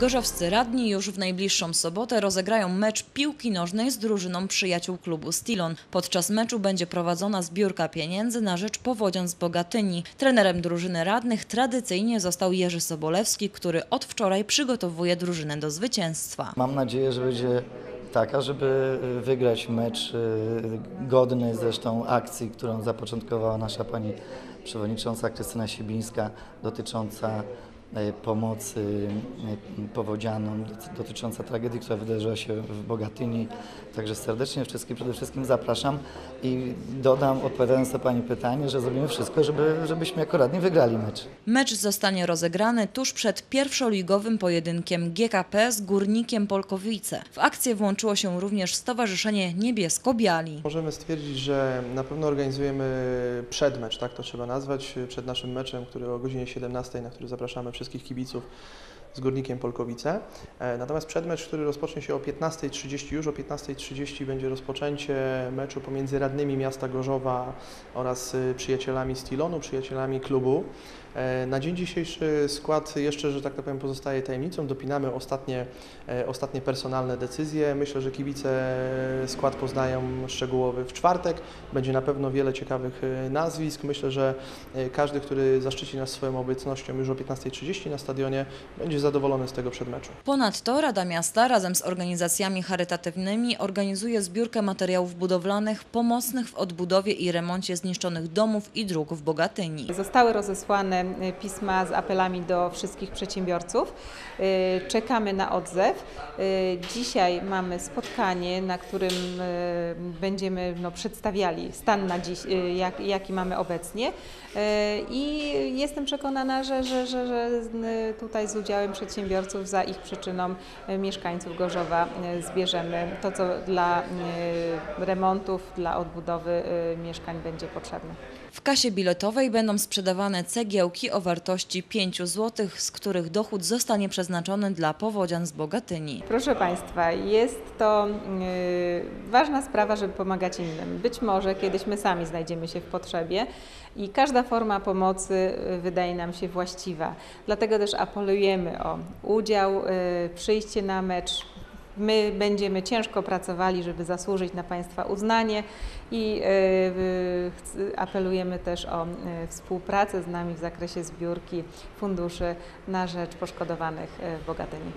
Gorzowscy radni już w najbliższą sobotę rozegrają mecz piłki nożnej z drużyną przyjaciół klubu Stilon. Podczas meczu będzie prowadzona zbiórka pieniędzy na rzecz powodzian z Bogatyni. Trenerem drużyny radnych tradycyjnie został Jerzy Sobolewski, który od wczoraj przygotowuje drużynę do zwycięstwa. Mam nadzieję, że będzie taka, żeby y, wygrać mecz y, godny zresztą akcji, którą zapoczątkowała nasza pani przewodnicząca Krystyna Sibińska dotycząca pomocy y, powodzianom, dotycząca tragedii, która wydarzyła się w Bogatyni. Także serdecznie wszystkich przede wszystkim zapraszam i dodam, odpowiadając na Pani pytanie, że zrobimy wszystko, żeby, żebyśmy jako radni wygrali mecz. Mecz zostanie rozegrany tuż przed pierwszoligowym pojedynkiem GKP z Górnikiem Polkowice. W akcję włączyło się również Stowarzyszenie Niebiesko-Biali. Możemy stwierdzić, że na pewno organizujemy przedmecz, tak to trzeba nazwać, przed naszym meczem, który o godzinie 17, na który zapraszamy wszystkich kibiców z Górnikiem Polkowice. E, Natomiast przedmecz, który rozpocznie się o 15.30, już o 15.30 będzie rozpoczęcie meczu pomiędzy radnymi miasta Gorzowa oraz y, przyjacielami Stilonu, przyjacielami klubu. E, Na dzień dzisiejszy skład jeszcze, że tak powiem, pozostaje tajemnicą. Dopinamy ostatnie, e, ostatnie personalne decyzje. Myślę, że kibice skład poznają szczegółowy w czwartek. Będzie na pewno wiele ciekawych nazwisk. Myślę, że każdy, który zaszczyci nas swoją obecnością już o 15.30 na stadionie, będzie zadowolony z tego przedmeczu. Ponadto Rada Miasta razem z organizacjami charytatywnymi organizuje zbiórkę materiałów budowlanych pomocnych w odbudowie i remoncie zniszczonych domów i dróg w Bogatyni. Zostały rozesłane y, pisma z apelami do wszystkich przedsiębiorców. Y, Czekamy na odzew. Y, Dzisiaj mamy spotkanie, na którym będziemy no, przedstawiali stan, na dziś, jak, jaki mamy obecnie. I jestem przekonana, że, że, że, że tutaj z udziałem przedsiębiorców, za ich przyczyną y, mieszkańców Gorzowa y, zbierzemy to, co dla y, remontów, dla odbudowy mieszkań będzie potrzebne. W kasie biletowej będą sprzedawane cegiełki o wartości 5 zł, z których dochód zostanie przeznaczony dla powodzian z Bogatyni. Proszę Państwa, jest to ważna sprawa, żeby pomagać innym. Być może kiedyś my sami znajdziemy się w potrzebie i każda forma pomocy wydaje nam się właściwa. Dlatego też apelujemy o udział, y, przyjście na mecz. My będziemy ciężko pracowali, żeby zasłużyć na Państwa uznanie i y, apelujemy też o y, współpracę z nami w zakresie zbiórki funduszy na rzecz poszkodowanych w Bogatyni.